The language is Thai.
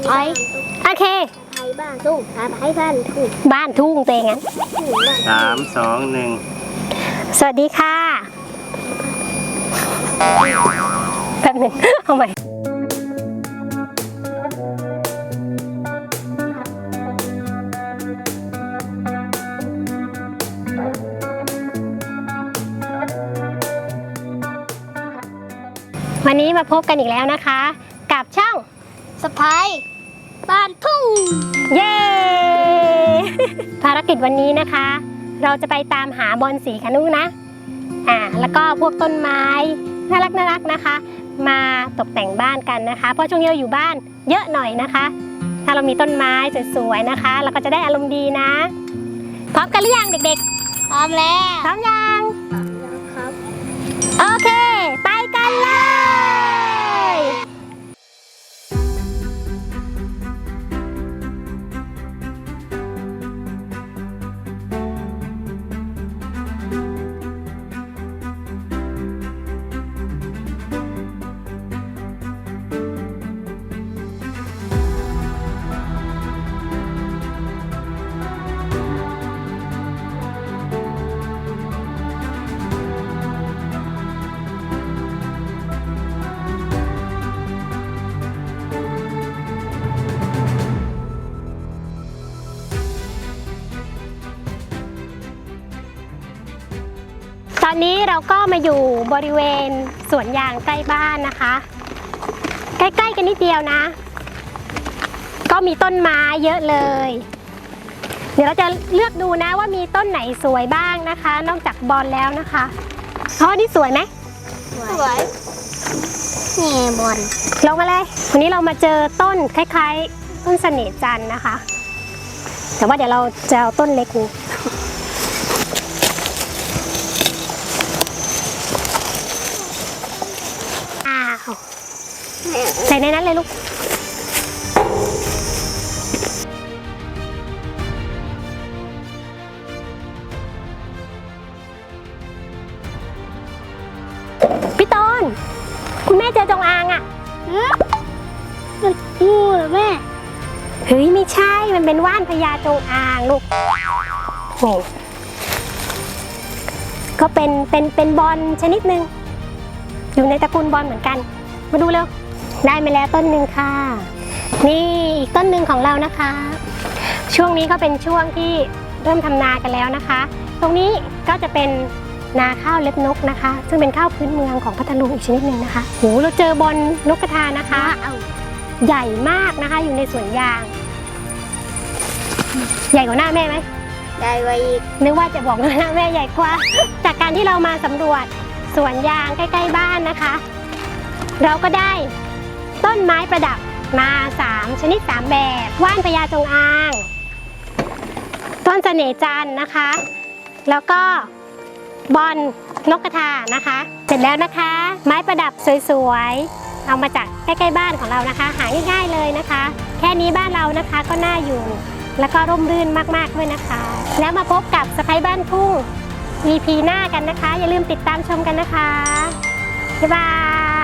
ะไพร้โอเคไพร้บ้านทุ่งสะไพร้บ้านทุ่งบ้านทุ่งเตงั้นทุ่งบ้นสามสองหนึ่งสวัสดีค่ะแป๊บหนึ่งเอาใหม่วันนี้มาพบกันอีกแล้วนะคะ กับช่องสไพร บ้านทุ่ง เย้ ภารกิจวันนี้นะคะ เราจะไปตามหาบอลสีกันนุนะ อ่า แล้วก็พวกต้นไม้ น่ารักน่ารักนะคะ มาตกแต่งบ้านกันนะคะ เพราะช่วงนี้เราอยู่บ้านเยอะหน่อยนะคะ ถ้าเรามีต้นไม้สวยๆนะคะ เราก็จะได้อารมณ์ดีนะ พร้อมกันหรือยังเด็กพร้อมแล้วๆพร้อมยัง ครับ โอเค อนนี้เราก็มาอยู่บริเวณสวนยางใกล้บ้านนะคะ ใกล้ๆกันนิดเดียวนะ ก็มีต้นไม้เยอะเลย เดี๋ยวเราจะเลือกดูนะว่ามีต้นไหนสวยบ้างนะคะ นอกจากบอลแล้วนะคะเพราะนี่สวยไหมสวยนี่บอลลงมาเลย วันนี้เรามาเจอต้นคล้าย ๆ ต้นเสน่ห์จันทร์นะคะ แต่ว่าเดี๋ยวเราจะเอาต้นเล็กนี้อ้าว ใส่ในนั้นเลยลูก พี่ต้น คุณแม่เจอจงอางอะงูเหรอแม่ เฮ้ย ไม่ใช่ มันเป็นว่านพญาจงอางลูกนี่ก็เป็นเป็นเป็นบอลชนิดหนึ่งอยู่ในตระกูลบอลเหมือนกัน มาดูเร็ว ได้มาแล้วต้นหนึ่งค่ะ นี่อีกต้นหนึ่งของเรานะคะ ช่วงนี้ก็เป็นช่วงที่เริ่มทำนากันแล้วนะคะ ตรงนี้ก็จะเป็นนาข้าวเล็บนกนะคะ ซึ่งเป็นข้าวพื้นเมืองของพัทลุงอีกชนิดหนึ่งนะคะโหเราเจอบอลนกกระทานะคะเอาใหญ่มากนะคะอยู่ในสวนยาง ใหญ่กว่าหน้าแม่ไหมได้ไว้อีกนึกว่าจะบอกว่าหน้าแม่ใหญ่กว่า จากการที่เรามาสำรวจสวนยางใกล้ ๆ บ้านนะคะ เราก็ได้ ต้นไม้ประดับมา 3 ชนิด 3 แบบ ว่านพญาจงอาง ต้นเสน่ห์จันนะคะ แล้วก็บอลนกกระทานะคะ เสร็จแล้วนะคะ ไม้ประดับสวยๆ เอามาจากใกล้ๆบ้านของเรานะคะ หาง่ายๆเลยนะคะ แค่นี้บ้านเรานะคะก็น่าอยู่ แล้วก็ร่มรื่นมากๆด้วยนะคะ แล้วมาพบกับสไปบ้านทุ่ง EP หน้ากันนะคะ อย่าลืมติดตามชมกันนะคะบ๊ายบาย